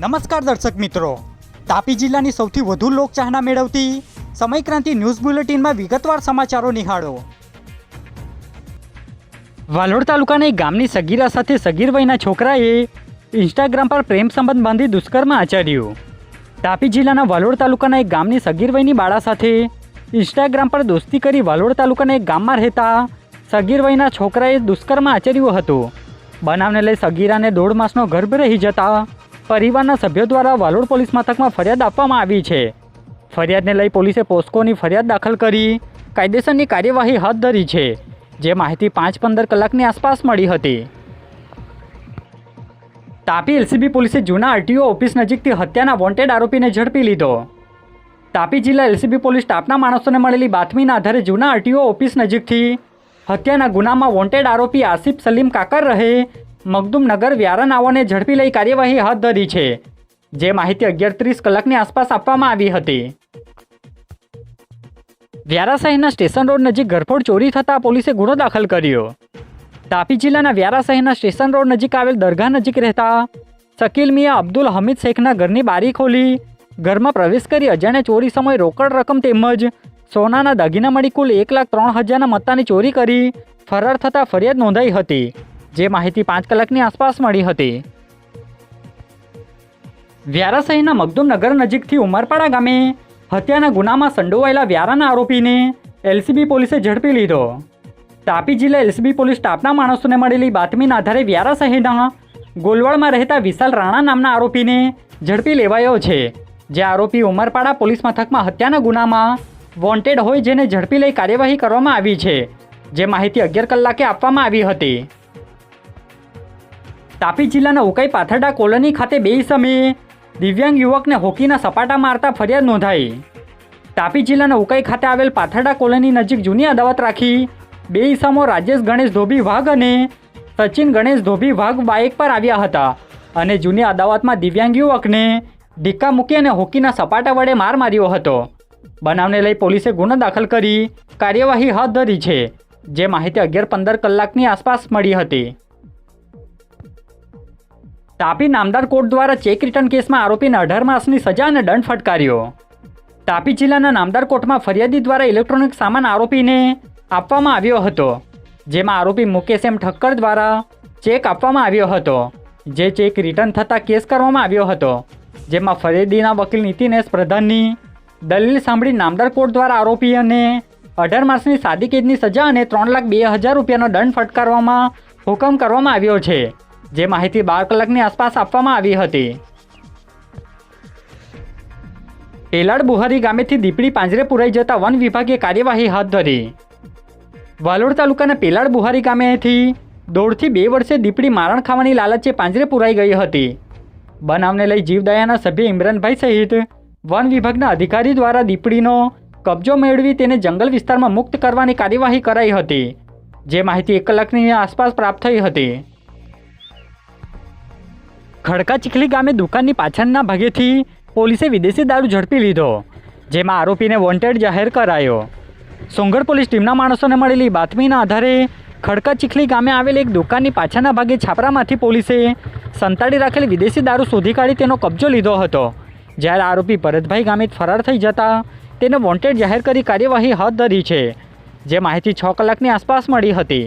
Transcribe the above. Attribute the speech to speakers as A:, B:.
A: નમસ્કાર દર્શક મિત્રો. તાપી જિલ્લાની સૌથી વધુ લોકચાહના મેળવતી સમયક્રાંતિ ન્યૂઝ બુલેટિનમાં વિગતવાર સમાચારો નિહાળો. વાલોડ તાલુકાના એક ગામની સગીરા સાથે સગીર વયના છોકરાએ ઇન્સ્ટાગ્રામ પર પ્રેમ સંબંધ બાંધી દુષ્કર્મ આચર્યું. તાપી જિલ્લાના વાલોડ તાલુકાના એક ગામની સગીર વયની બાળા સાથે ઇન્સ્ટાગ્રામ પર દોસ્તી કરી વાલોડ તાલુકાના એક ગામમાં રહેતા સગીર વયના છોકરાએ દુષ્કર્મ આચર્યું હતું. બનાવને લઈ સગીરાને દોઢ માસનો ગર્ભ રહી જતા પરિવારના સભ્યો દ્વારા વાલોડ પોલીસ મથકમાં ફરિયાદ આપવામાં આવી છે. ફરિયાદને લઈ પોલીસે પોસ્કોની ફરિયાદ દાખલ કરી. કાયદેસરની કાર્યવાહી હાથ ધરી છે. જે માહિતી પાંચ પંદર કલાકની આસપાસ મળી હતી. તાપી એલસીબી પોલીસે જૂના આરટીઓ ઓફિસ નજીકથી હત્યાના વોન્ટેડ આરોપીને ઝડપી લીધો. તાપી જિલ્લા એલસીબી પોલીસ સ્ટાફના માણસોને મળેલી બાતમીના આધારે જૂના આરટીઓ ઓફિસ નજીકથી હત્યાના ગુનામાં વોન્ટેડ આરોપી આસિફ સલીમ કાકર રહે મગદુમ નગર વ્યારા નાઓને ઝડપી લઈ કાર્યવાહી હાથ ધરી છે, જે માહિતી અગિયાર ત્રીસ કલાકની આસપાસ આપવામાં આવી હતી. વ્યારા શહેરના સ્ટેશન રોડ નજીક ઘરફોડ ચોરી થતાં પોલીસે ગુનો દાખલ કર્યો. તાપી જિલ્લાના વ્યારા શહેરના સ્ટેશન રોડ નજીક આવેલ દરગાહ નજીક રહેતા શકીલ મિયા અબ્દુલ હમીદ શેખના ઘરની બારી ખોલી, ઘરમાં પ્રવેશ કરી અજાણ્યા ચોરી સમયે રોકડ રકમ તેમજ સોનાના દાગીના મળી કુલ એક લાખ ત્રણ હજારના મત્તાની ચોરી કરી, ફરાર થતાં ફરિયાદ નોંધાઈ હતી. જે માહિતી પાંચ કલાકની આસપાસ મળી હતી. વ્યારા શહેરના મગદુમનગર નજીકથી ઉમરપાડા ગામે હત્યાના ગુનામાં સંડોવાયેલા વ્યારાના આરોપીને એલસીબી પોલીસે ઝડપી લીધો. તાપી જિલ્લા એલસીબી પોલીસ સ્ટાફના માણસોને મળેલી બાતમીના આધારે વ્યારા શહેરના ગોલવાડમાં રહેતા વિશાલ રાણા નામના આરોપીને ઝડપી લેવાયો છે. જે આરોપી ઉમરપાડા પોલીસ મથકમાં હત્યાના ગુનામાં વોન્ટેડ હોય જેને ઝડપી લઈ કાર્યવાહી કરવામાં આવી છે. જે માહિતી અગિયાર કલાકે આપવામાં આવી હતી. તાપી જિલ્લાના ઉકાઈ પાથરડા કોલોની ખાતે બે સમયે દિવ્યાંગ યુવકને હોકીના સપાટા મારતા ફરિયાદ નોંધાઈ. તાપી જિલ્લાના ઉકાઈ ખાતે આવેલ પાથરડા કોલોની નજીક જૂની અદાવત રાખી બે ઈસમો રાજેશ ગણેશ ધોબી વાઘ અને સચિન ગણેશ ધોબી વાઘ બાઇક પર આવ્યા હતા અને જૂની અદાવતમાં દિવ્યાંગ યુવકને ઢીક્કા મૂકી અને હોકીના સપાટા વડે માર માર્યો હતો. બનાવને લઈ પોલીસે ગુનો દાખલ કરી કાર્યવાહી હાથ ધરી છે. જે માહિતી અગિયાર પંદર કલાકની આસપાસ મળી હતી. તાપી નામદાર કોર્ટ દ્વારા ચેક રિટર્ન કેસમાં આરોપીને અઢાર માસની સજા અને દંડ ફટકાર્યો. તાપી જિલ્લાના નામદાર કોર્ટમાં ફરિયાદી દ્વારા ઇલેક્ટ્રોનિક સામાન આરોપીને આપવામાં આવ્યો હતો, જેમાં આરોપી મુકેશ એમ ઠક્કર દ્વારા ચેક આપવામાં આવ્યો હતો, જે ચેક રિટર્ન થતાં કેસ કરવામાં આવ્યો હતો, જેમાં ફરિયાદીના વકીલ નીતિનેશ પ્રધાનની દલીલ સાંભળી નામદાર કોર્ટ દ્વારા આરોપી અને અઢાર માસની સાદી કેદની સજા અને ત્રણ લાખ બે હજાર રૂપિયાનો દંડ ફટકારવામાં હુકમ કરવામાં આવ્યો છે. જે માહિતી બાર કલાકની આસપાસ આપવામાં આવી હતી. પેલાડ બુહારી ગામેથી દીપડી પાંજરે પુરાઈ જતા વન વિભાગે કાર્યવાહી હાથ ધરી. વાલોડ તાલુકાના પેલાડ બુહારી ગામેથી દોઢથી બે વર્ષે દીપડી મારણ ખાવાની લાલચે પાંજરે પુરાઈ ગઈ હતી. બનાવને લઈ જીવદયાના સભ્ય ઇમરાનભાઈ સહિત વન વિભાગના અધિકારી દ્વારા દીપડીનો કબજો મેળવી તેને જંગલ વિસ્તારમાં મુક્ત કરવાની કાર્યવાહી કરાઈ હતી. જે માહિતી એક કલાકની આસપાસ પ્રાપ્ત થઈ હતી. ખડકા ચીખલી ગામે દુકાનની પાછળના ભાગેથી પોલીસે વિદેશી દારૂ ઝડપી લીધો, જેમાં આરોપીને વોન્ટેડ જાહેર કરાયો. સોંગર પોલીસ ટીમના માણસોને મળેલી બાતમીના આધારે ખડકા ચીખલી ગામે આવેલ એક દુકાનની પાછળના ભાગે છાપરામાંથી પોલીસે સંતાડી રાખેલી વિદેશી દારૂ શોધી કાઢી તેનો કબજો લીધો હતો. જ્યારે આરોપી ભરતભાઈ ગામે ફરાર થઈ જતા તેને વોન્ટેડ જાહેર કરી કાર્યવાહી હાથ ધરી છે, જે માહિતી છ કલાકની આસપાસ મળી હતી.